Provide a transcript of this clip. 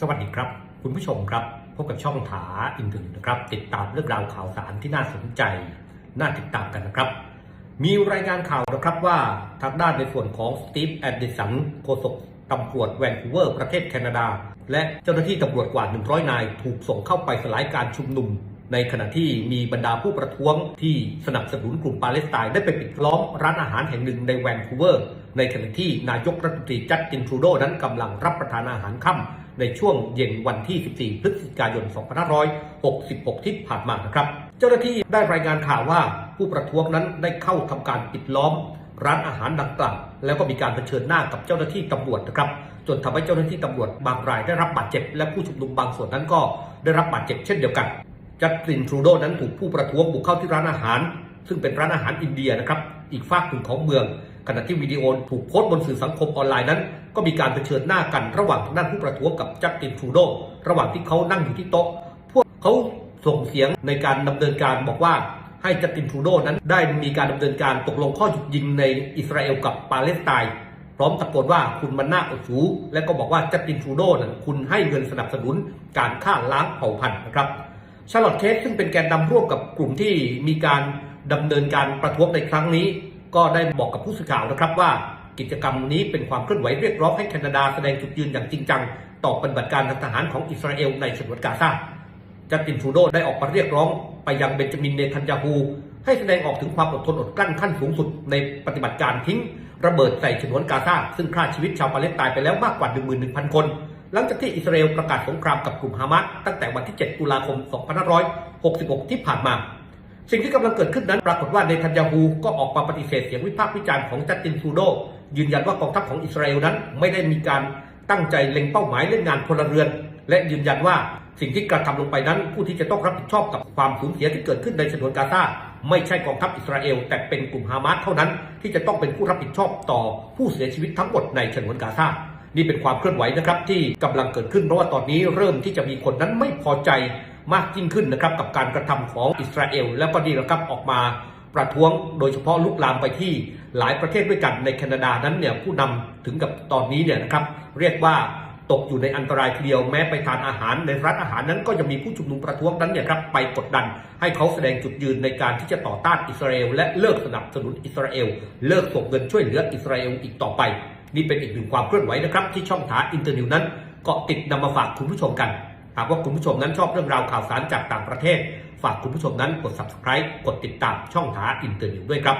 สวัสดีครับ คุณผู้ชมครับ พบกับช่องถาอินทร์นะครับ ติดตามเรื่องราวข่าวสารที่น่าสนใจ น่าติดตามกันนะครับ มีรายงานข่าวนะครับว่าทางด้านในส่วนของสตีฟแอดดิสันโฆษกตำรวจแวนคูเวอร์ประเทศแคนาดา และเจ้าหน้าที่ตำรวจกว่า 100 นาย ถูกส่งเข้าไปสลายการชุมนุม ในขณะที่มีบรรดาผู้ประท้วงที่สนับสนุนกลุ่มปาเลสไตน์ได้ไปปิดล้อมร้านอาหารแห่งหนึ่งในแวนคูเวอร์ในขณะที่นายกรัฐมนตรีจัสตินทรูโดนั้นกำลังรับประทานอาหารค่ำ ในช่วงเย็นวันที่ 14 พฤศจิกายน 2566 ที่ผ่านมานะครับ เจ้าหน้าที่ได้รายงานข่าวว่าผู้ประท้วงนั้นได้เข้าทำการปิดล้อม ร้านอาหารดังกล่าวแล้วก็มีการเผชิญหน้ากับเจ้าหน้าที่ตำรวจนะครับจนทำให้เจ้าหน้าที่ตำรวจบางรายได้รับบาดเจ็บ และผู้ชุมนุมบางส่วนนั้นก็ได้รับบาดเจ็บเช่นเดียวกัน จัสตินทรูโดนั้นถูกผู้ประท้วงบุกเข้าที่ร้านอาหาร ซึ่งเป็นร้านอาหารอินเดียนะครับอีกฝากหนึ่งของเมืองขณะที่วิดีโอถูกโพสต์บนสื่อสังคมออนไลน์นั้น ก็มีการเผชิญหน้ากันระหว่างทางด้านผู้ประท้วงกับจัสตินทรูโดระหว่างที่เขานั่งอยู่ที่โต๊ะ พวกเขาส่งเสียงในการดำเนินการบอกว่าให้จัสตินทรูโดนั้นได้มีการดำเนินการตกลงข้อหยุดยิงในอิสราเอลกับปาเลสไตน์พร้อมตะโกนว่าคุณมันน่าอดสูและก็บอกว่าจัสตินทรูโดนั้นคุณให้เงินสนับสนุนการฆ่าล้างเผ่าพันธุ์นะครับชาร์ลอตเคสซึ่งเป็นแกนนำร่วมกับกลุ่มที่มีการดำเนินการประท้วงในครั้งนี้ ก็ได้บอกกับผู้สื่อข่าวนะครับว่า กิจกรรมนี้เป็นความเคลื่อนไหวเรียกร้องให้แคนาดาแสดงจุดยืนอย่างจริงจัง ต่อปฏิบัติการทางทหารของอิสราเอลในฉนวนกาซาจัสตินทรูโดได้ออกมาเรียกร้องไปยังเบนจามินเนทันยาฮูให้แสดงออกถึงความอดทนอดกลั้นขั้นสูงสุดในปฏิบัติการทิ้ง ระเบิดใส่ฉนวนกาซาซึ่งฆ่าชีวิตชาวปาเลสไตน์ไปแล้วมากกว่า 11,000 คน หลังจากที่อิสราเอลประกาศสงครามกับกลุ่มฮามาสตั้งแต่วันที่ 7 ตุลาคม 2566 ที่ผ่านมา สิ่งที่กำลังเกิดขึ้นนั้นปรากฏว่าเนทันยาฮูก็ออกมาปฏิเสธเสียงวิพากษ์วิจารณ์ของจัสตินทรูโด ยืนยันว่ากองทัพของอิสราเอลนั้น ไม่ได้มีการตั้งใจเล็งเป้าหมายเล่นงานพลเรือน และยืนยันว่าสิ่งที่กระทำลงไปนั้น ผู้ที่จะต้องรับผิดชอบกับความสูญเสียที่เกิดขึ้นในฉนวนกาซาไม่ใช่กองทัพอิสราเอล แต่เป็นกลุ่มฮามาสเท่านั้น ที่จะต้องเป็นผู้รับผิดชอบต่อผู้เสียชีวิตทั้งหมดในฉนวนกาซานี่เป็นความเคลื่อนไหวนะครับที่กำลังเกิดขึ้นเพราะว่าตอนนี้เริ่มที่จะมีคนนั้นไม่พอใจมากยิ่งขึ้นนะครับกับการกระทำของอิสราเอล แล้วก็ดีนะครับออกมา ประท้วงโดยเฉพาะลุกลามไปที่หลายประเทศด้วยกันในแคนาดานั้นเนี่ยผู้นำถึงกับตอนนี้เนี่ยนะครับเรียกว่าตกอยู่ในอันตรายทีเดียวแม้ไปทานอาหารในร้านอาหารนั้นก็จะมีผู้ชุมนุมประท้วงนั้นเนี่ยครับไปกดดัน ให้เขาแสดงจุดยืนในการที่จะต่อต้านอิสราเอลและเลิกสนับสนุนอิสราเอลเลิกส่งเงินช่วยเหลืออิสราเอลอีกต่อไป นี่เป็นอีกหนึ่งความเคลื่อนไหวนะครับที่ช่องถาอินเตอร์นิวนั้นเกาะติดนำมาฝากคุณผู้ชมกัน หากว่าคุณผู้ชมนั้นชอบเรื่องราวข่าวสารจากต่างประเทศ ฝากคุณผู้ชมนั้นกด subscribe กดติดตามช่องถาอินเตอร์นิวด้วยครับ